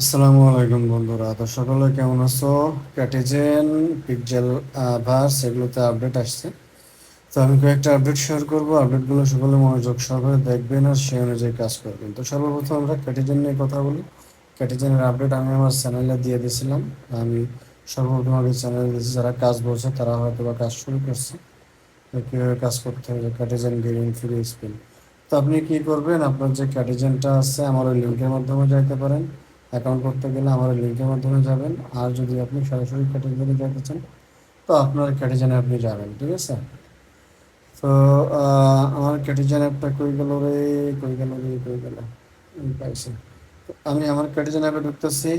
আসসালামু আলাইকুম বন্ধুরা, তো সকলে কেমন আছো? ক্যাটিজেন পিকজেল ভার্স এগুলোতে আপডেট আসছে। তো আমি কয়েকটা আপডেট শেয়ার করব। আপডেটগুলো সকলে মনোযোগ সহকারে দেখবেন আর সেই অনুযায়ী কাজ করবেন। তো সর্বপ্রথম আমরা ক্যাটিজেন নিয়ে কথা বলি। ক্যাটিজেনের আপডেট আমি আমার চ্যানেলে দিয়ে দিয়েছিলাম। আমি সর্বপ্রথম আগে চ্যানেলে দিয়েছি, যারা কাজ বলছে তারা হয়তো বা কাজ শুরু করছে। কীভাবে কাজ করতে হবে? ক্যাটিজেন গেমিং ফ্রি স্পিন তো আপনি কি করবেন? আপনার যে ক্যাটিজেনটা আছে, আমার ওই লিঙ্কের মাধ্যমে যাইতে পারেন। অ্যাকাউন্ট করতে গেলে আমার লিঙ্কের মাধ্যমে যাবেন। আর যদি আপনি সরাসরি ক্যাটেজনে যেতে চান, তো আপনার ক্যাটেজনে আপনি যাবেন, ঠিক আছে? তো আমার ক্যাটেজেন অ্যাপটা কই গেল রে? কই গেল রে? কই গেল? পাইছি। আমি আমার ক্যাটেজেন অ্যাপে ঢুকতেছি।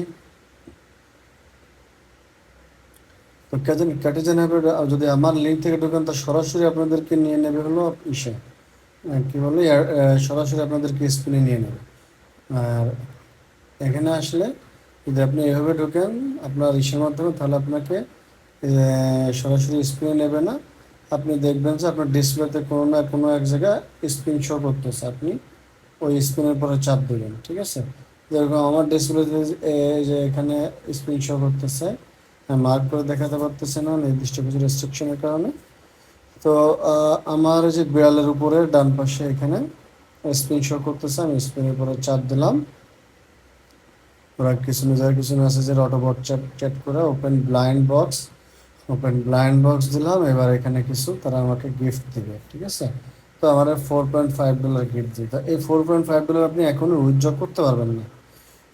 তো ক্যাটেজেন ক্যাটেজেন অ্যাপে যদি আমার লিঙ্ক থেকে ঢুকেন, তো সরাসরি আপনাদেরকে নিয়ে নেবে হলো ইসে। কি বলে? সরাসরি আপনাদেরকে স্পিনে নিয়ে নেবে। আর এখানে আসলে যদি আপনি এভাবে ঢোকেন, আপনার ইসের মাধ্যমে, তাহলে আপনাকে সরাসরি স্ক্রিনে নেবে না। আপনি দেখবেন যে আপনার ডিসপ্লেতে কোনো না কোনো এক জায়গায় স্ক্রিন শো করতেছে। আপনি ওই স্ক্রিনের পরে চাপ দেবেন ঠিক আছে? যেরকম আমার ডিসপ্লেতে যে এখানে স্ক্রিন শো করতেছে মার্ক করে দেখাতে পারতেছে না, নির্দিষ্ট কিছু রেস্ট্রিকশনের কারণে। তো আমার যে বিড়ালের উপরে ডান পাশে এখানে স্ক্রিন শো করতেছে, আমি স্ক্রিনের পরে চাপ দিলাম। ওরা কিছু নিজের কিছু মেসেজের অটোবট চ্যাট চ্যাট করে open blind box open blind box দিলাম, এবার এখানে কিছু তারা আমাকে গিফট দিবে, ঠিক আছে? তো আমার four point five dollar gift দিতে এই ফোর পয়েন্ট ফাইভ ডলার আপনি এখনও উইথড্র করতে পারবেন না।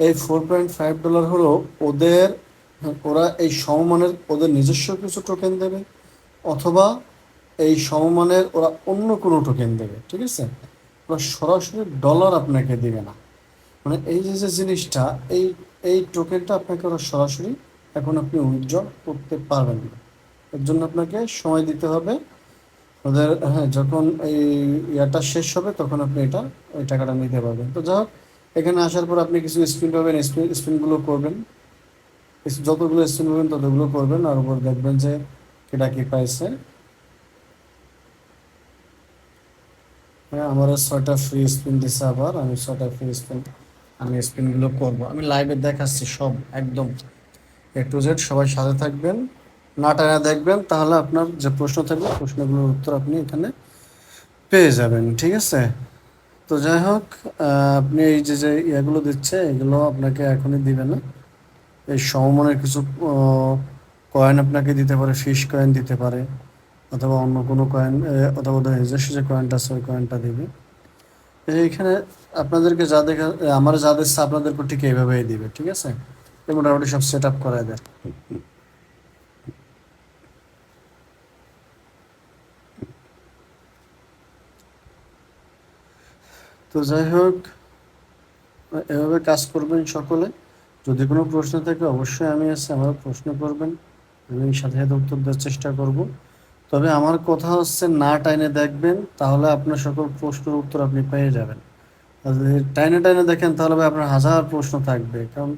এই ফোর পয়েন্ট ফাইভ ডলার হলো ওদের, ওরা এই সমমানের ওদের নিজস্ব কিছু টোকেন দেবে, অথবা এই সমমানের ওরা অন্য কোনো টোকেন দেবে, ঠিক আছে? ওরা সরাসরি ডলার আপনাকে দেবে না। মানে এই যে যে জিনিসটা, এই এই টোকেনটা আপনাকে ওরা সরাসরি এখন আপনি উইথড্র করতে পারবেন না। এর জন্য আপনাকে সময় দিতে হবে। ওদের হ্যাঁ যখন এই ইয়াটা শেষ হবে, তখন আপনি এটা ওই টাকাটা নিতে পারবেন। তো যাই হোক, এখানে আসার পর আপনি কিছু স্পিন পাবেন স্পিন স্পিনগুলো করবেন। যতগুলো স্পিন পাবেন, ততগুলো করবেন। আর উপর দেখবেন যে কেটা কি পাইছে। হ্যাঁ আমার ছয়টা ফ্রি স্পিন দিছে আবার। আমি ছয়টা ফ্রি স্পিন আমি স্পিনগুলো করব। আমি লাইভে দেখাচ্ছি সব, একদম। এ টু জেড সবাই সাথে থাকবেন। না টানা দেখবেন, তাহলে আপনার যে প্রশ্ন থাকবে, প্রশ্নগুলোর উত্তর আপনি এখানে পেয়ে যাবেন, ঠিক আছে? তো যাই হোক আপনি এই যে যে ইয়েগুলো দিচ্ছে, এগুলো আপনাকে এখনই দিবে না। এই সমমানের কিছু কয়েন আপনাকে দিতে পারে ফিশ কয়েন দিতে পারে, অথবা অন্য কোনো কয়েন অথবা নিজস্ব যে কয়েনটা আছে, ওই কয়েনটা দিবে। এইখানে আপনাদেরকে যা দেখা, আমার যা দিচ্ছে আপনাদেরকে ঠিক এইভাবেই দিবে, ঠিক আছে? মোটামুটি সব সেট আপ করায় দেয় তো যাই হোক, এভাবে কাজ করবেন সকলে। যদি কোনো প্রশ্ন থাকে, অবশ্যই আমি আছি প্রশ্ন করবেন। আমি সাথে সাথে উত্তর দেওয়ার চেষ্টা করব। তবে আমার কথা হচ্ছে না টাইনে দেখবেন, তাহলে আপনার সকল প্রশ্নের উত্তর আপনি পেয়ে যাবেন। টাইনে টাইনে দেখেন, তাহলে ভাই আপনার হাজার প্রশ্ন থাকবে। কারণ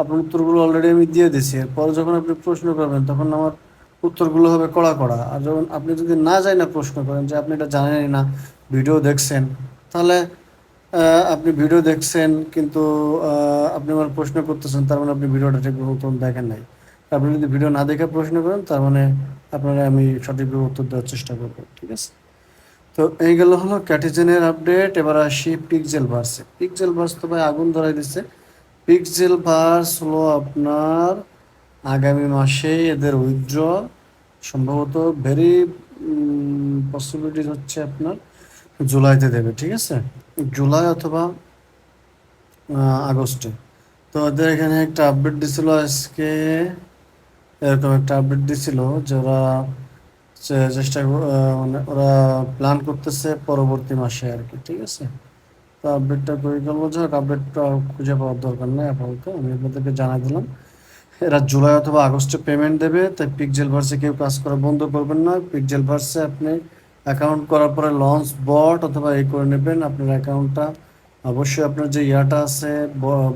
আপনার উত্তরগুলো অলরেডি আমি দিয়ে দিছি এরপরে যখন আপনি প্রশ্ন করবেন, তখন আমার উত্তরগুলো হবে কড়া কড়া। আর যখন আপনি যদি না যাই না প্রশ্ন করেন, যে আপনি এটা জানেনই না, ভিডিও দেখছেন, তাহলে আপনি ভিডিও দেখছেন, কিন্তু আপনি আমার প্রশ্ন করতেছেন, তার মানে আপনি ভিডিওটা ঠিক মতন দেখেন নাই। আপনি যদি ভিডিও না দেখে প্রশ্ন করেন, তার মানে আপনারা আমি সঠিকভাবে উত্তর দেওয়ার চেষ্টা করব, ঠিক আছে? তো এইগুলো হলো ক্যাটিজেনের আপডেট, এবার আসি পিকজেল ভার্সে পিকজেল ভার্স তো ভাই আগুন ধরাই দিচ্ছে পিকজেল ভার্স হলো আপনার আগামী মাসে এদের উইথড্র সম্ভবত ভেরি পসিবিলিটি হচ্ছে আপনার জুলাইতে দেবে, ঠিক আছে? জুলাই অথবা আগস্টে। তো ওদের এখানে একটা আপডেট দিছিল আজকে এরকম একটা আপডেট দিছিল যে ওরা চেষ্টা মানে ওরা প্ল্যান করতেছে পরবর্তী মাসে আর কি, ঠিক আছে? তো আপডেটটা করে গেল যাক আপডেটটা খুঁজে পাওয়ার দরকার নেই আপাতত, আমি আপনাদেরকে জানাই দিলাম। এরা জুলাই অথবা আগস্টে পেমেন্ট দেবে, তাই পিকজেল ভার্সে কেউ কাজ করা বন্ধ করবেন না। পিকজেল ভার্সে আপনি অ্যাকাউন্ট করার পরে লঞ্চ বট অথবা এই করে নেবেন আপনার অ্যাকাউন্টটা অবশ্যই আপনার যে ইয়াটা আছে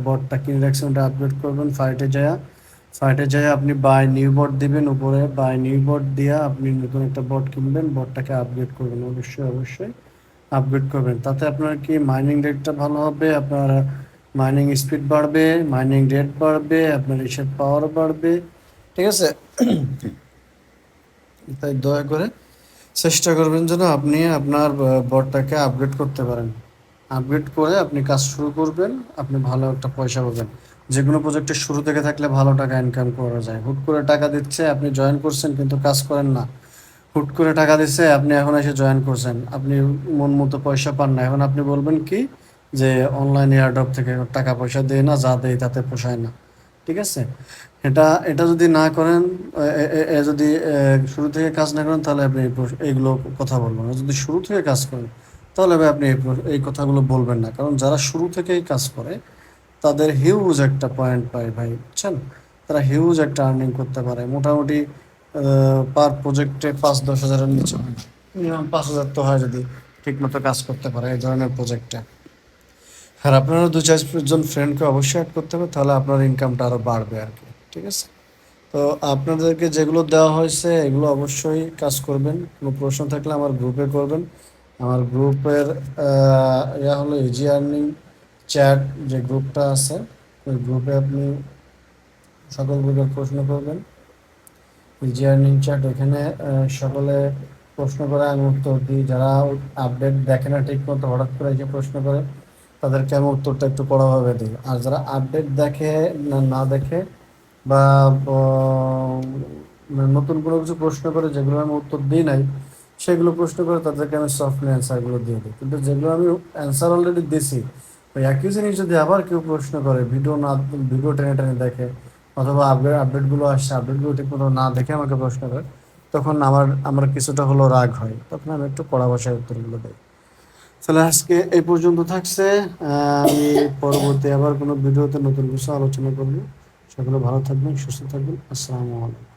বটটা কিনে রাখছেন, ওটা আপডেট করবেন ফাইটে যায়। ফাইটে যায় আপনি বাই নিউ বট দিবেন, উপরে বাই নিউ বট দিয়া আপনি নতুন একটা বট কিনবেন বটটাকে আপগ্রেড করবেন, অবশ্যই অবশ্যই আপগ্রেড করবেন। তাতে আপনার কি মাইনিং রেটটা ভালো হবে, আপনার মাইনিং স্পিড বাড়বে মাইনিং রেট বাড়বে, আপনার ইসের পাওয়ার বাড়বে, ঠিক আছে? তাই দয়া করে চেষ্টা করবেন যেন আপনি আপনার বটটাকে আপগ্রেড করতে পারেন। আপগ্রেড করে আপনি কাজ শুরু করবেন, আপনি ভালো একটা পয়সা পাবেন। যে কোনো প্রজেক্টের শুরু থেকে থাকলে ভালো টাকা ইনকাম করা যায়। হুট করে টাকা দিচ্ছে, আপনি জয়েন করছেন কিন্তু কাজ করেন না। হুট করে টাকা দিচ্ছে আপনি এখন এসে জয়েন করছেন। আপনি মন মতো পয়সা পান না। এখন আপনি বলবেন কি? যে অনলাইন এয়ারড্রপ থেকে টাকা পয়সা দেয় না, যা দেয় তাতে পোষায় না। ঠিক আছে? এটা এটা যদি না করেন যদি শুরু থেকে কাজ না করেন, তাহলে আপনি এইগুলো কথা বলবেন যদি শুরু থেকে কাজ করেন, তাহলে আপনি এই কথাগুলো বলবেন না। কারণ যারা শুরু থেকেই কাজ করে তাদের হিউজ একটা পয়েন্ট পায় ভাই, বুঝছেন? তারা হিউজ একটা আর্নিং করতে পারে। মোটামুটি পার প্রজেক্টে পাঁচ দশ হাজারের নিচে মিনিমাম পাঁচ হাজার তো হয় যদি ঠিকমতো কাজ করতে পারে এই ধরনের প্রজেক্টে আর আপনারা দু চারজন ফ্রেন্ডকে অবশ্যই অ্যাড করতে হবে, তাহলে আপনার ইনকামটা আরও বাড়বে আর কি, ঠিক আছে? তো আপনাদেরকে যেগুলো দেওয়া হয়েছে, এগুলো অবশ্যই কাজ করবেন। কোনো প্রশ্ন থাকলে আমার গ্রুপে করবেন। আমার গ্রুপের ইয়া হলো ইজি আর্নিং চ্যাট যে গ্রুপটা আছে, ওই গ্রুপে আপনি সকল গ্রুপের প্রশ্ন করবেন। ইজি আর্নিং চ্যাট এখানে সকলে প্রশ্ন করে আমি উত্তর দিই। যারা আপডেট দেখে না ঠিক মতো হঠাৎ করে এসে প্রশ্ন করে, তাদেরকে আমি উত্তরটা একটু কড়াভাবে দিই। আর যারা আপডেট দেখে না দেখে বা মানে নতুন কোনো কিছু প্রশ্ন করে, যেগুলো আমি উত্তর দিই নাই, সেগুলো প্রশ্ন করে তাদেরকে আমি সফটলি অ্যান্সারগুলো দিয়ে দিই। কিন্তু যেগুলো আমি অ্যান্সার অলরেডি দিছি ওই একই জিনিস যদি আবার কেউ প্রশ্ন করে ভিডিও না ভিডিও টেনে টেনে দেখে, অথবা আপডেট আপডেটগুলো আসছে আপডেটগুলো ঠিক মতো না দেখে আমাকে প্রশ্ন করে, তখন আমার আমার কিছুটা হলো রাগ হয়। তখন আমি একটু কড়া ভাষায় উত্তরগুলো দিই। তাহলে আজকে এই পর্যন্ত থাকছে। আমি পরবর্তী আবার কোনো ভিডিওতে নতুন কিছু আলোচনা করব। সকলে ভালো থাকবেন, সুস্থ থাকবেন। আসসালামু আলাইকুম।